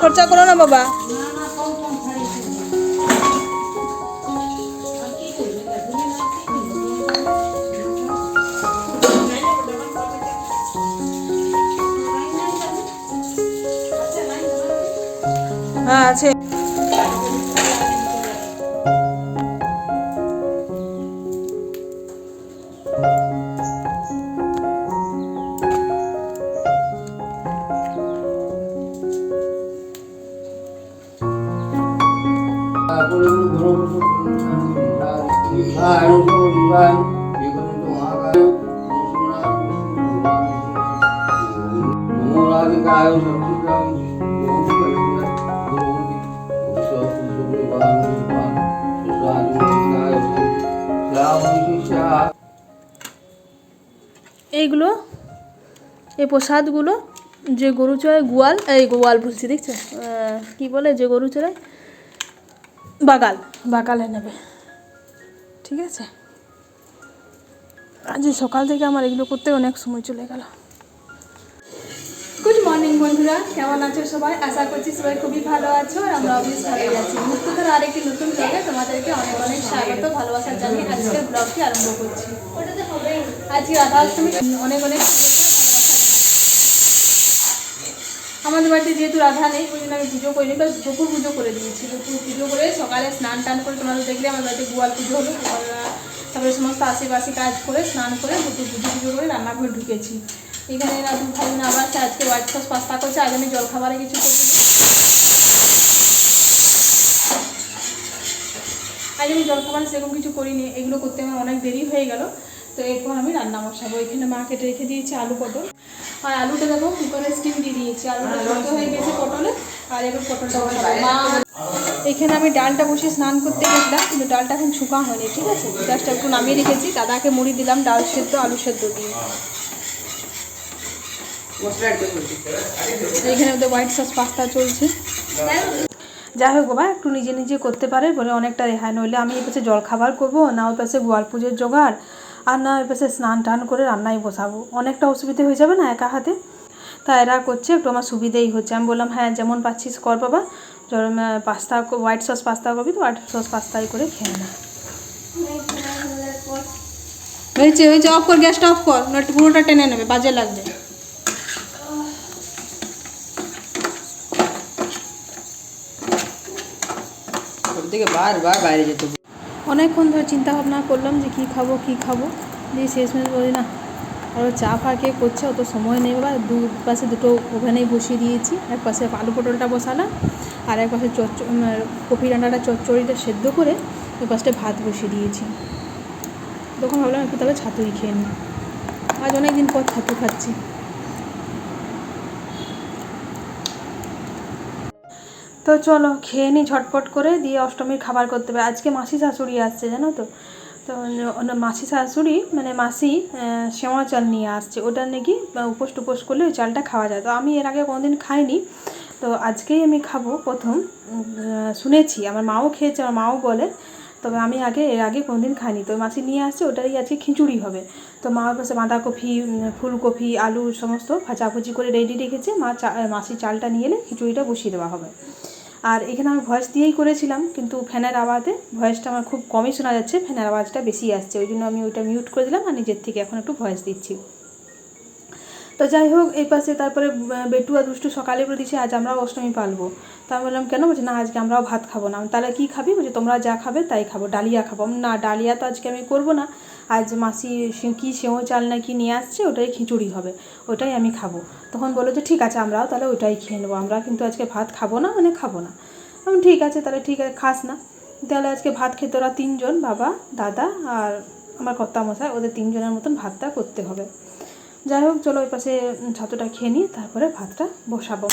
খরচা করো না বাবা। এইগুলো, এই প্রসাদগুলো, যে গরু চড়ায় গোয়াল, এই গোয়াল বলছি দেখছ কি বলে যে গরু চড়ায়? বাগাল। বাগালে নেবে। ঠিক আছে? আজ সকাল থেকে আমার এগুলো করতে অনেক সময় চলে গেল। গুড মর্নিং বন্ধুরা। কেমন আছো সবাই? আশা করছি সবাই খুবই ভালো আছো আর আমরা বেশ ভালোই আছি। মুক্তধার আরেকটি নতুন ব্লগে তোমাদেরকে অনেক অনেক স্বাগত ভালোবাসা জানিয়ে আজকের ব্লগটি আরম্ভ করছি। আজকে রাধাষ্টমী অনেক অনেক আমাদের বাড়িতে যেহেতু রাধা নেই ওই জন্য আমি পুজো করিনি তো দুপুর পুজো করে দিয়েছি। দুপুর পুজো করে সকালে স্নান টান করে তোমাদের দেখলে আমার বাড়িতে গোয়াল পুজো হলো। তারপরে সমস্ত আশেপাশে কাজ করে স্নান করে দুপুর পুজো পুজো করে রান্নাঘরে ঢুকেছি। এখানে দু ভাই আবার আজকে হোয়াইট সস পাস্তা করছে আজ আমি জলখাবারে কিছু করছি আজ আমি জলখাবারে সেরকম কিছু করিনি, এগুলো করতে আমার অনেক দেরি হয়ে গেল। তো এরপর আমি রান্না বসাবো। এখানে মা কেটে রেখে দিয়েছি আলু পটল। আর আলুটা দেখো কুকারে স্টিম দিয়ে দিয়েছি। আলুটা সিদ্ধ হয়ে গেছে পটলে আর এবার পটলটা মা এখানে আমি ডালটা বসে স্নান করতে গেছিলাম কিন্তু ডালটা এখন শুকা হয়নি ঠিক আছে? জাস্ট একটু নামিয়ে রেখেছি। দাদাকে মুড়ি দিলাম ডাল সেদ্ধ আলু সেদ্ধ দিয়ে। এখানে ওদের হোয়াইট সস পাস্তা চলছে। যাই হোক বাবা একটু নিজে নিজে করতে পারে বলে অনেকটা রেহাই। নইলে আমি এই পাশে জল খাবার করব না ওই পাশে গোয়াল পুজোর জোগাড়। আর না ওই পাশে স্নান টান করে রান্নায় বসাবো। অনেকটা অসুবিধে হয়ে যাবে না একা হাতে? তা এরা করছে, একটু আমার সুবিধেই হচ্ছে। আমি বললাম হ্যাঁ যেমন পাচ্ছিস কর বাবা। যেমন পাস্তা হোয়াইট সস পাস্তা করবি তো হোয়াইট সস পাস্তাই করে খেয়ে না। হয়েছে হয়েছে অফ কর, গ্যাসটা অফ কর। নয়তো পুরোটা টেনে নেবে, বাজে লাগবে। ওর থেকে বাইরে যেতে। অনেকক্ষণ ধরে চিন্তা ভাবনা করলাম যে কী খাব কী খাব। দিয়ে শেষমেশ বলি, না আরও চা ফা কে করছে, অত সময় নেই বা দু পাশে দুটো ওভেনেই বসিয়ে দিয়েছি। এক পাশে আলু পটলটা বসালাম আর এক পাশে চচ্চ কপি ডাঁটাটা চচ্চড়িটা সেদ্ধ করে ওই পাশটা ভাত বসিয়ে দিয়েছি। তখন ভাবলাম একটু তাহলে ছাতুই খেয়ে নিই। আজ অনেক দিন পর ছাতু খাচ্ছি। তো চলো, খেয়ে নিই ঝটপট করে দিয়ে অষ্টমীর খাবার করতে হবে। আজকে মাসি শাশুড়ি আসছে, জানো তো? তো মাসি শাশুড়ি মানে মাসি সেমা চাল নিয়ে আসছে। ওটা নাকি উপোস টুপোস করলে ওই চালটা খাওয়া যায়। তো আমি এর আগে কোনোদিন খাইনি। তো আজকেই আমি খাব প্রথম শুনেছি। আমার মাও খেয়েছে, আমার মাও বলে। তবে আমি আগে, এর আগে কোনোদিন খাইনি। তো মাসি নিয়ে আসছে, ওটাই আজকে খিচুড়ি হবে। তো মা পাশে বাঁধাকপি ফুলকপি, আলু, সমস্ত ভাজাভুজি করে রেডি রেখেছে। মা চা, মাসি চালটা নিয়ে এলে খিচুড়িটা বসিয়ে দেওয়া হবে। আর এখানে আমি ভয়েস দিয়েই করেছিলাম, কিন্তু ফ্যানের আওয়াজে ভয়েসটা আমার খুব কমই শোনা যাচ্ছে, ফ্যানের আওয়াজটা বেশি আসছে, ওই জন্য আমি ওইটা মিউট করে দিলাম আর নিজের থেকে এখন একটু ভয়েস দিচ্ছি। তো যাই হোক, এই পাশে তারপরে বেটু আর দুষ্টু সকালে বলে দিচ্ছে আজ আমরাও অষ্টমী পালবো। তো আমি বললাম, কেন? বলছে, না, আজকে আমরাও ভাত খাব না। তাহলে কী খাবি? বলছে, তোমরা যা খাবে তাই খাব, ডালিয়া খাব। না, ডালিয়া তো আজকে আমি করব না। আজ মাসি কি সেও চাল না কি নিয়ে আসছে, ওটাই খিচুড়ি হবে, ওটাই আমি খাব। তখন বলল যে ঠিক আছে, আমরাও তাহলে ওটাই খেয়ে নেব, আমরা কিন্তু আজকে ভাত খাব না মানে খাব না। আমি ঠিক আছে, তাহলে ঠিক আছে, খাস না। তাহলে আজকে ভাত খেতে ওরা তিনজন, বাবা, দাদা আর আমার কর্তা মশাই ওদের তিনজনের মতন ভাতটা করতে হবে। যাই হোক, চলো ওই পাশে ছাতুটা খেয়ে নিই, তারপরে ভাতটা বসাবো।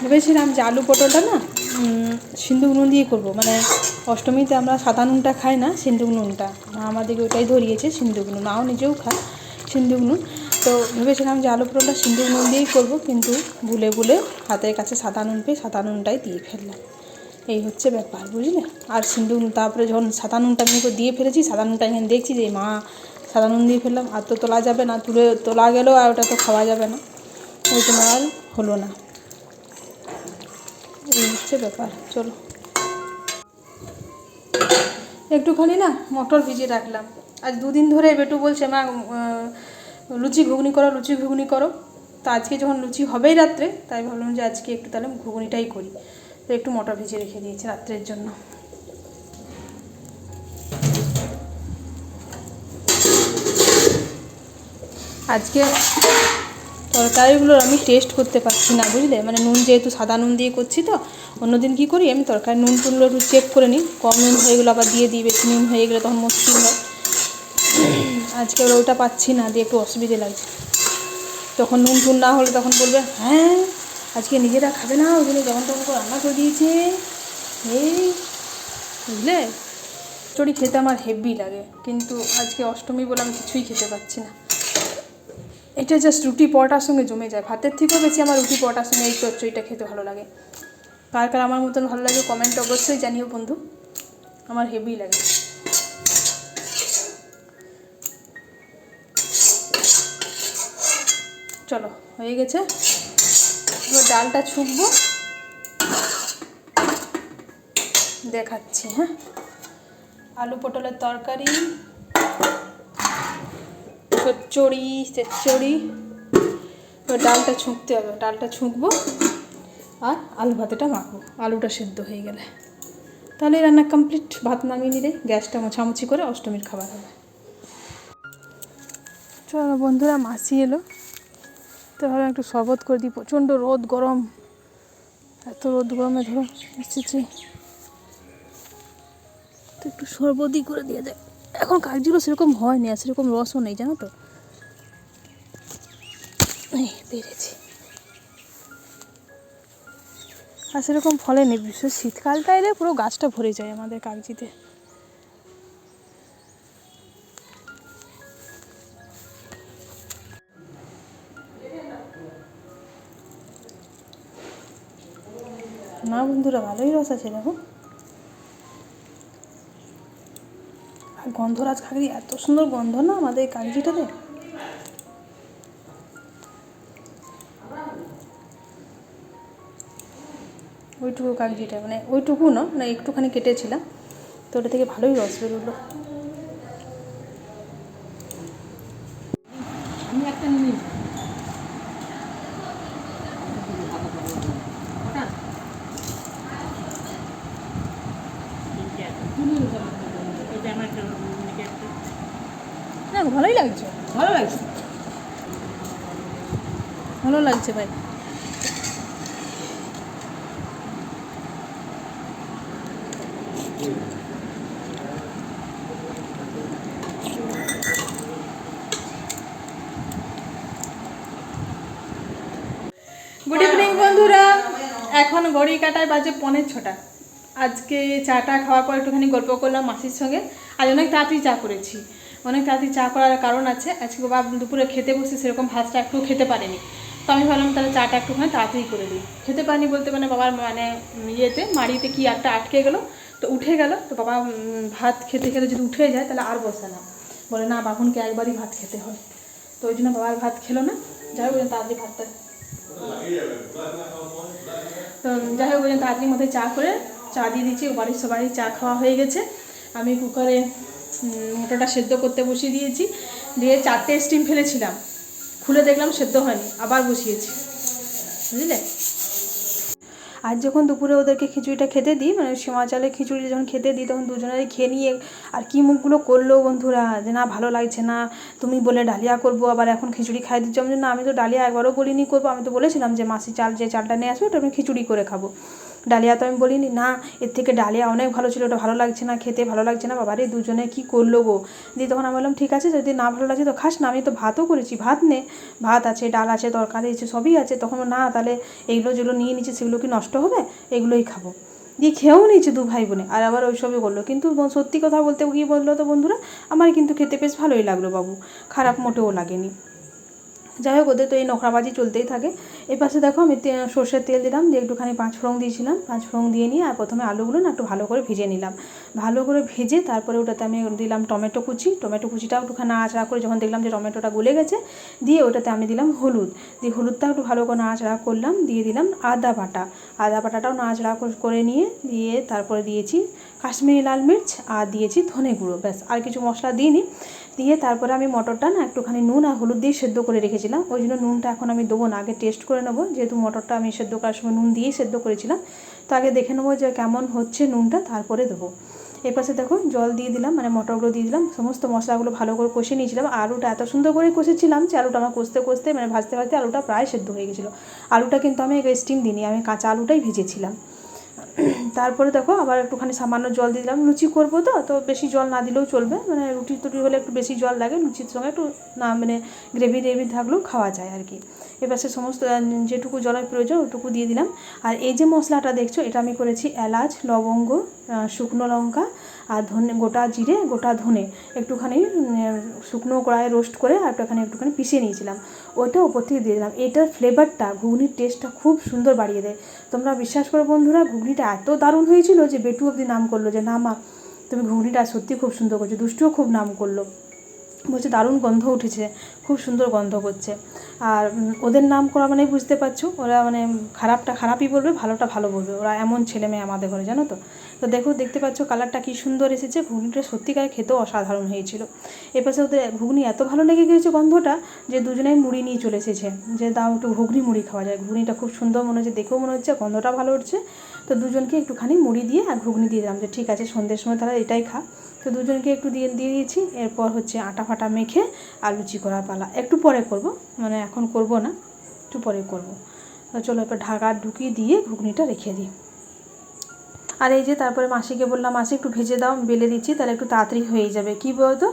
ভেবেছিলাম যে আলু পটলটা না সিন্দুক নুন দিয়ে করব। মানে অষ্টমীতে আমরা সাদা নুনটা খাই না সিন্দুক নুনটা। মা আমাদেরকে ওটাই ধরিয়েছে সিন্দুক নুন। মাও নিজেও খায় সিন্দুক নুন। তো ভেবেছিলাম যে আলু পটলটা সিন্দুক নুন দিয়েই করব, কিন্তু ভুলে ভুলে হাতের কাছে সাদা নুন পেয়ে সাদা নুনটাই দিয়ে ফেললাম। এই হচ্ছে ব্যাপার, বুঝলে? আর সিন্দুক তারপরে যখন সাদা নুনটা আমি দিয়ে ফেলেছি, সাদা নুনটা এখানে দেখছি যে, মা, সাদা নুন দিয়ে ফেললাম, আর তো তোলা যাবে না, তুলে, তোলা গেলেও আর ওটা তো খাওয়া যাবে না। ওই তোমার হলো না। হচ্ছে ব্যাপার, চলো। একটুখানি না মটর ভিজিয়ে রাখলাম। আজ দুদিন ধরে বেটু বলছে, মা লুচি ঘুগনি করো, লুচি ঘুগনি করো। তো আজকে যখন লুচি হবেই রাত্রে, তাই ভাবলাম যে আজকে একটু তাহলে ঘুগনিটাই করি। তো একটু মটর ভিজিয়ে রেখে দিয়েছি রাত্রের জন্য। আজকে তরকারিগুলো আমি টেস্ট করতে পারছি না, বুঝলে? মানে নুন যেহেতু সাদা নুন দিয়ে করছি তো, অন্যদিন কী করি আমি তরকারি, নুন টুনগুলো একটু চেক করে নিই। কম নুন হয়ে গেলো আবার দিয়ে দিই, বেশি নুন হয়ে গেলে তখন মুশকিল হয়। আজকে ওরা ওটা পাচ্ছি না, দিয়ে একটু অসুবিধে লাগছে। তখন নুন টুন না হলে তখন বলবে হ্যাঁ আজকে নিজেরা খাবে না, ওই জন্য যখন তখন রান্না করে দিয়েছে। এই, বুঝলে? চড়ি খেতে আমার হেভি লাগে, কিন্তু আজকে অষ্টমী বলে আমি কিছুই খেতে পাচ্ছি না। এটা জাস্ট রুটি পরোটার সঙ্গে জমে যায়। ভাতের থেকেও বেশি আমার রুটি পরোটার সঙ্গে এই চচ্চড়িটা খেতে ভালো লাগে। কার কার আমার মতন ভালো লাগে কমেন্ট অবশ্যই জানিও বন্ধু। আমার হেভি লাগে। চলো, হয়ে গেছে। এবার ডালটা ছুকবো দেখাচ্ছি হ্যাঁ। আলু পটলের তরকারি। চচ্চড়ি চচ্চড়ি। ডালটা ছুঁকতে হবে। ডালটা ছুঁকবো আর আলু ভাতেটা মাখবো। আলুটা সেদ্ধ হয়ে গেলে। তাহলে রান্না কমপ্লিট ভাত নামিয়ে নিলে গ্যাসটা মোছামুছি করে অষ্টমীর খাবার হবে। চলো বন্ধুরা, মাসি এলো। তো ভাবে একটু শরবত করে দিই। প্রচণ্ড রোদ, গরম। এত রোদ, গরমে ধরো, এসেছি। তো একটু শরবতই করে দিয়ে দেয় এখন কাগজিগুলো সেরকম হয়নি আর সেরকম রসও নেই, জানো তো? পেরেছি। আর সেরকম ফলে নেই, বিশেষ শীতকালটা এলে পুরো গাছটা ভরে যায় আমাদের কাগজিতে না বন্ধুরা, ভালোই রস আছে দেখো গন্ধরাজ কাগজি এত সুন্দর গন্ধ না আমাদের এই কাগজিটাতে ওইটুকু কাগজিটা মানে ওইটুকু না মানে একটুখানি কেটেছিলাম, তো ওটা থেকে ভালোই রস বেরোলো। আমি একটা নিই না ভালোই লাগছে ভালো লাগছে ভালো লাগছে ভাই। গুড ইভিনিং বন্ধুরা। এখন গড়ি কাটায় বাজে পনেরো ছটা। আজকে চাটা খাওয়ার পর একটুখানি গল্প করলাম মাসির সঙ্গে। আজ অনেক তাড়াতাড়ি চা করেছি। অনেক তাড়াতাড়ি চা করার কারণ আছে। আজকে বাবা দুপুরে খেতে বসে সেরকম ভাতটা একটু খেতে পারেনি। তো আমি ভাবলাম তাহলে চাটা একটুখানি তাড়াতাড়ি করে দিই খেতে পারিনি বলতে মানে বাবার মানে ইয়েতে মাড়িতে কি একটা আটকে গেলো তো উঠে গেল। তো বাবা ভাত খেতে খেতে যদি উঠে যায় তাহলে আর বসে না। বলে না বাবুনকে একবারই ভাত খেতে হয়। তো ওই জন্য বাবার ভাত খেলো না। যাই হোক তাড়াতাড়ি ভাতটা তো যাই হোক ওই জন্য তাড়াতাড়ি মধ্যে চা করে চা দিয়ে দিচ্ছি বাড়ির সবারই চা খাওয়া হয়ে গেছে। আমি কুকারে উম, মটরটা সেদ্ধ করতে বসিয়ে দিয়েছি। দিয়ে চারটে স্টিম ফেলেছিলাম। খুলে দেখলাম সেদ্ধ হয়নি, আবার বসিয়েছি। বুঝলে? আর যখন দুপুরে ওদেরকে খিচুড়িটা খেতে দিই মানে সেমা চালের খিচুড়ি যখন খেতে দিই, তখন দুজনেরই খেয়ে নিয়ে আর কি মুখগুলো করল বন্ধুরা, যে না ভালো লাগছে না, তুমি বলে ডালিয়া করব, আবার এখন খিচুড়ি খাই দিচ্ছ। আমি না, আমি তো ডালিয়া একবারও বলিনি করব। আমি তো বলেছিলাম যে মাসি চাল, যে চালটা নিয়ে আসবে, ওটা আমি খিচুড়ি করে খাব। ডালিয়া তো আমি বলিনি, না, এর থেকে ডালিয়া অনেক ভালো ছিল, ওটা ভালো লাগছে না, খেতে ভালো লাগছে না, বাবারে, দুজনে কি করল গো? দিয়ে তখন আমি বললাম, ঠিক আছে, যদি না ভালো লাগছে তো খাস না, আমি তো ভাতও করেছি, ভাত নে, ভাত আছে, ডাল আছে, তরকারি আছে, সবই আছে। তখন না, তাহলে এইগুলো যেগুলো নিয়ে নিচ্ছে সেগুলো কি নষ্ট হবে? এগুলোই খাব। দিয়ে খেয়েও নিয়েছে দু ভাই বোনে, আর আবার ওইসবই করল। কিন্তু সত্যি কথা বলতে গিয়ে বলল তো বন্ধুরা, আমার কিন্তু খেতে বেশ ভালোই লাগল বাবু, খারাপ মোটেও লাগেনি। যাই হোক, ওদের তো এই নোখরাবাজি চলতেই থাকে। এই পাশে দেখো আমি সর্ষের তেল দিলাম, দিয়ে একটুখানি পাঁচ ফোড়ন দিয়েছিলাম। পাঁচ ফোড়ন দিয়ে নিয়ে আর প্রথমে আলুগুলো না একটু ভালো করে ভেজে নিলাম। ভালো করে ভেজে তারপরে ওটাতে আমি দিলাম টমেটো কুচি। টমেটো কুচিটাও একটুখানি নাড়াচাড়া করে যখন দেখলাম যে টমেটোটা গলে গেছে, দিয়ে ওটাতে আমি দিলাম হলুদ। দিয়ে হলুদটাও একটু ভালো করে নাড়াচাড়া করলাম, দিয়ে দিলাম আদা বাটা। আদা বাটাটাও নাড়াচাড়া করে নিয়ে দিয়ে তারপরে দিয়েছি কাশ্মীরি লাল মির্চ আর দিয়েছি ধনে গুঁড়ো। ব্যাস, আর কিছু মশলা দিইনি। দিয়ে তারপরে আমি মটরটা না একটুখানি নুন আর হলুদ দিয়ে সেদ্ধ করে রেখেছিলাম। ওই জন্য নুনটা এখন আমি দেবো না, আগে টেস্ট করে নেব। যেহেতু মটরটা আমি সেদ্ধ করার সময় নুন দিয়েই সেদ্ধ করেছিলাম। তো আগে দেখে নেব যে কেমন হচ্ছে নুনটা, তারপরে দেবো। এই পাশে দেখো জল দিয়ে দিলাম মানে মটরগুলো দিয়ে দিলাম, সমস্ত মশলাগুলো ভালো করে কষে নিয়েছিলাম। আলুটা এত সুন্দর করে কষেছিলাম যে আলুটা আমার কষতে কষতে মানে ভাজতে ভাজতে আলুটা প্রায় সেদ্ধ হয়ে গেছিল। আলুটা কিন্তু আমি স্টিম দিইনি, আমি কাঁচা আলুটাই ভেজেছিলাম। তারপরে দেখো আবার একটুখানি সামান্য জল দিয়ে দিলাম। লুচি করব তো তো বেশি জল না দিলেও চলবে। মানে রুটি টুটি হলে একটু বেশি জল লাগে, লুচির সঙ্গে একটু না মানে গ্রেভি গ্রেভি থাকলেও খাওয়া যায় আর কি। এবার সে সমস্ত যেটুকু জলের প্রয়োজন ওটুকু দিয়ে দিলাম। আর এই যে মশলাটা দেখছ, এটা আমি করেছি এলাচ, লবঙ্গ শুকনো লঙ্কা আর ধনে, গোটা জিরে, গোটা ধনে। একটুখানি শুকনো কড়াইয়ে রোস্ট করে আর একটুখানি একটুখানি পিষে নিয়েছিলাম। ওটা ওপর থেকে দিয়ে দিলাম। এটার ফ্লেভারটা ঘুগনির টেস্টটা খুব সুন্দর বাড়িয়ে দেয়। তোমরা বিশ্বাস করো বন্ধুরা, ঘুগনিটা এত দারুণ হয়েছিল যে বেটু অবধি নাম করল যে, না মা, তুমি ঘুগনিটা সত্যি খুব সুন্দর করছ, দুষ্টুও খুব নাম করল। বলছে, দারুণ গন্ধ উঠেছে, খুব সুন্দর গন্ধ করছে। আর ওদের নাম করা মানে বুঝতে পারছ, ওরা মানে খারাপটা খারাপই বলবে, ভালোটা ভালো বলবে। ওরা এমন ছেলে মেয়ে আমাদের ঘরে, জানো তো? তো দেখো, দেখতে পাচ্ছ কালারটা কি সুন্দর এসেছে। ঘুগনিটা সত্যিকার খেতেও অসাধারণ হয়েছিল। এপাশে ওদের ঘুগনি এত ভালো লেগে গিয়েছে গন্ধটা যে দুজনেই মুড়ি নিয়ে চলে এসেছে। যে দাও একটু ঘুগনি মুড়ি খাওয়া যায়। ঘুগনিটা খুব সুন্দর মনে হচ্ছে, দেখেও মনে হচ্ছে গন্ধটা ভালো উঠছে। তো দুজনকে একটুখানি মুড়ি দিয়ে আর ঘুগনি দিয়ে দিলাম যে ঠিক আছে, সন্ধ্যের সময় তাহলে এটাই খা। তো দুজনকে একটু দিয়ে দিয়ে দিয়েছি, এরপর হচ্ছে আটা ফাটা মেখে আর লুচি করার পালা। একটু পরে করব মানে এখন করব না, একটু পরে করব। তো চলো এবার ঢাকা ঢুকিয়ে দিয়ে ঘুগনিটা রেখে দিই। আর এই যে তারপরে মাসিকে বললাম, মাসি একটু ভেজে দাও বেলে দিচ্ছি, তাহলে একটু তাড়াতাড়ি হয়ে যাবে। কী বলতো?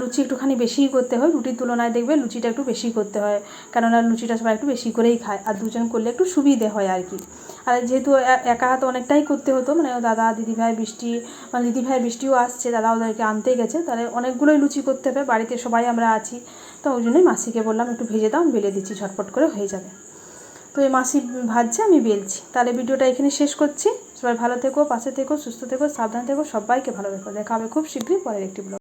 লুচি একটুখানি বেশিই করতে হয়, রুটির তুলনায় দেখবে লুচিটা একটু বেশি করতে হয়। কেননা লুচিটা সবাই একটু বেশি করেই খায়, আর দুজন করলে একটু সুবিধে হয় আর কি। আর যেহেতু একা হাতে অনেকটাই করতে হতো মানে দাদা, দিদিভাই, বৃষ্টি মানে দিদিভাই বৃষ্টিও আসছে, দাদা ওদেরকে আনতে গেছে, তাহলে অনেকগুলোই লুচি করতে হবে, বাড়িতে সবাই আমরা আছি। তো ওই জন্যই মাসিকে বললাম, একটু ভেজে দাও বেলে দিচ্ছি, ঝটপট করে হয়ে যাবে। তো এই মাসি ভাজছে, আমি বেলছি। তাহলে ভিডিওটা এখানে শেষ করছি। সবাই ভালো থেকো, পাশে থেকো, সুস্থ থেকো, সাবধান থেকো, সবাইকে ভালো রেখো দেখা হবে খুব শীঘ্রই পরের একটি ব্লগ